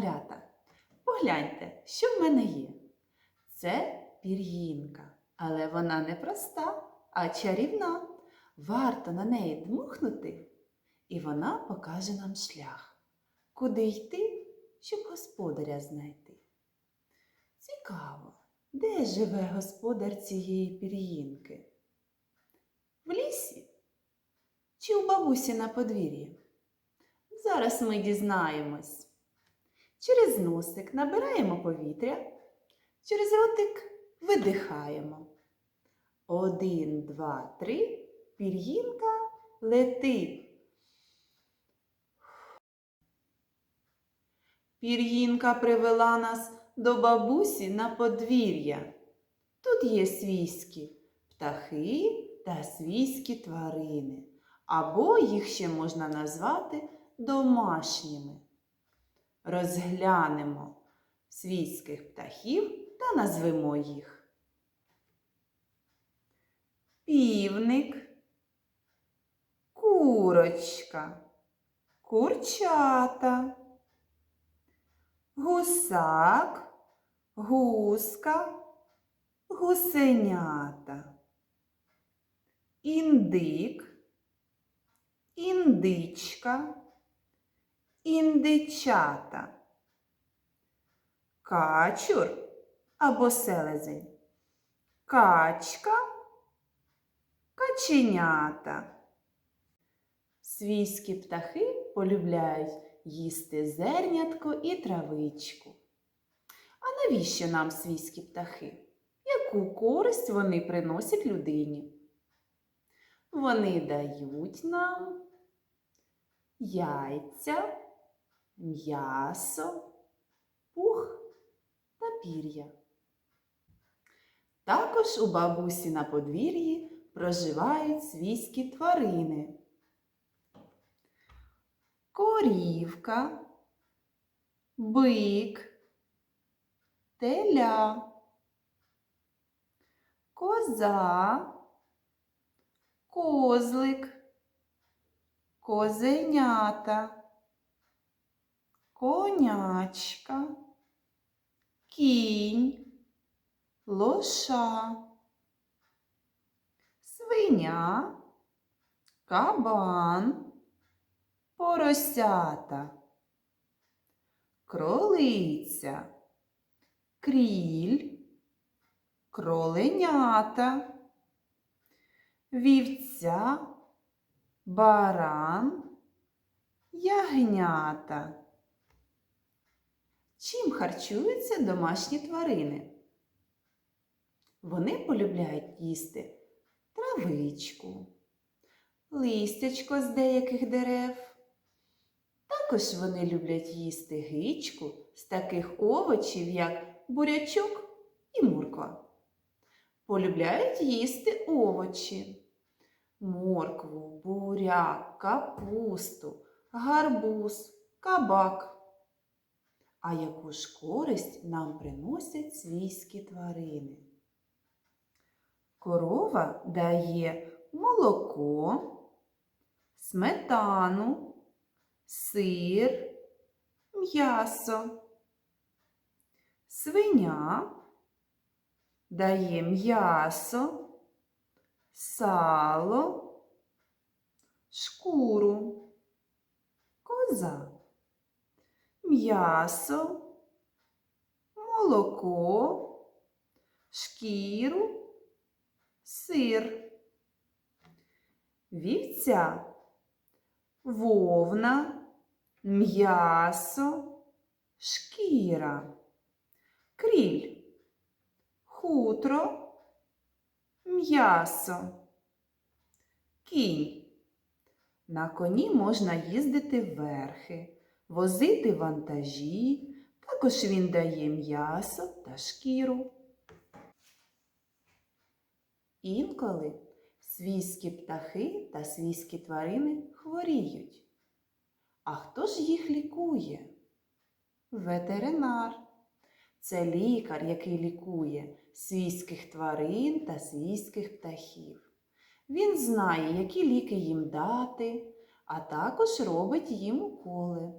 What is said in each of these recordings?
малята, погляньте, що в мене є. Це пір'їнка, але вона не проста, а чарівна. Варто на неї дмухнути, і вона покаже нам шлях, куди йти, щоб господаря знайти. Цікаво, де живе господар цієї пір'їнки? В лісі чи у бабусі на подвір'ї? Зараз ми дізнаємось. Через носик набираємо повітря, через ротик видихаємо. Один, два, три, пір'їнка летить. Пір'їнка привела нас до бабусі на подвір'я. Тут є свійські птахи та свійські тварини, або їх ще можна назвати домашніми. Розглянемо свійських птахів та назвемо їх. Півник, курочка, курчата, гусак, гуска, гусенята, індик, індичка, індичата, качур або селезень, качка, каченята. Свійські птахи полюбляють їсти зернятко і травичку. А навіщо нам свійські птахи? Яку користь вони приносять людині? Вони дають нам яйця, м'ясо, пух та пір'я. Також у бабусі на подвір'ї проживають свійські тварини. Корівка, бик, теля, коза, козлик, козенята, конячка, кінь, лоша, свиня, кабан, поросята, кролиця, кріль, кроленята, вівця, баран, ягнята. Чим харчуються домашні тварини? Вони полюбляють їсти травичку, листячко з деяких дерев. Також вони люблять їсти гичку з таких овочів, як бурячок і морква. Полюбляють їсти овочі, моркву, буряк, капусту, гарбуз, кабак. А яку ж користь нам приносять свійські тварини? Корова дає молоко, сметану, сир, м'ясо. Свиня дає м'ясо, сало, шкуру, коза, м'ясо, молоко, шкіру, сир, вівця, вовна, м'ясо, шкіра, кріль, хутро, м'ясо, кінь. На коні можна їздити верхи, возити вантажі, також він дає м'ясо та шкіру. Інколи свійські птахи та свійські тварини хворіють. А хто ж їх лікує? Ветеринар. Це лікар, який лікує свійських тварин та свійських птахів. Він знає, які ліки їм дати, а також робить їм уколи.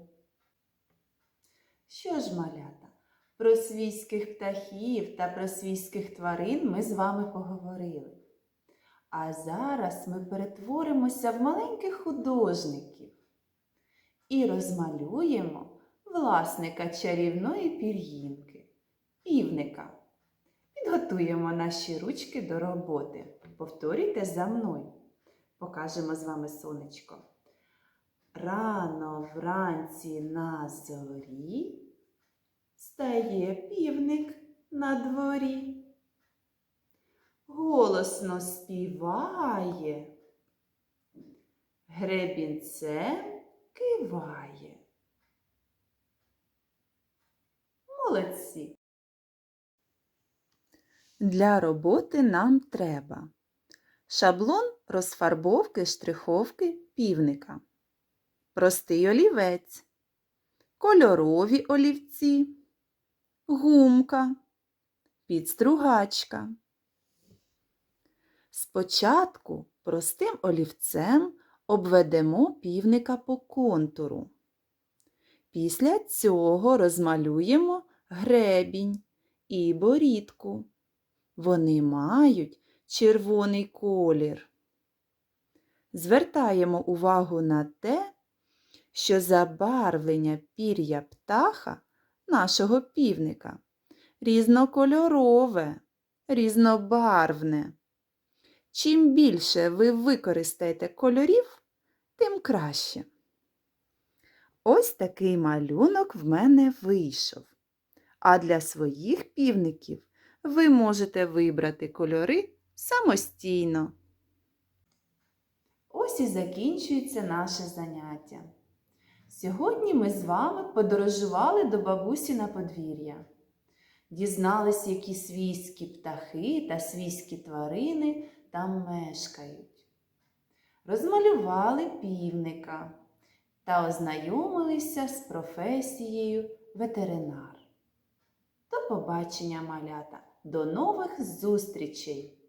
Що ж, малята, про свійських птахів та про свійських тварин ми з вами поговорили. А зараз ми перетворимося в маленьких художників і розмалюємо власника чарівної пір'їнки, півника. Підготуємо наші ручки до роботи. Повторюйте за мною. Покажемо з вами сонечко. Рано вранці на зорі стає півник на дворі. Голосно співає, гребінцем киває. Молодці. Для роботи нам треба шаблон розфарбовки штриховки півника, простий олівець, кольорові олівці, гумка, підстругачка. Спочатку простим олівцем обведемо півника по контуру. Після цього розмалюємо гребінь і борідку. Вони мають червоний колір. Звертаємо увагу на те, що забарвлення пір'я птаха нашого півника різнокольорове, різнобарвне. Чим більше ви використаєте кольорів, тим краще. Ось такий малюнок в мене вийшов. А для своїх півників ви можете вибрати кольори самостійно. Ось і закінчується наше заняття. Сьогодні ми з вами подорожували до бабусі на подвір'я. Дізнались, які свійські птахи та свійські тварини там мешкають. Розмалювали півника та ознайомилися з професією ветеринар. До побачення, малята! До нових зустрічей!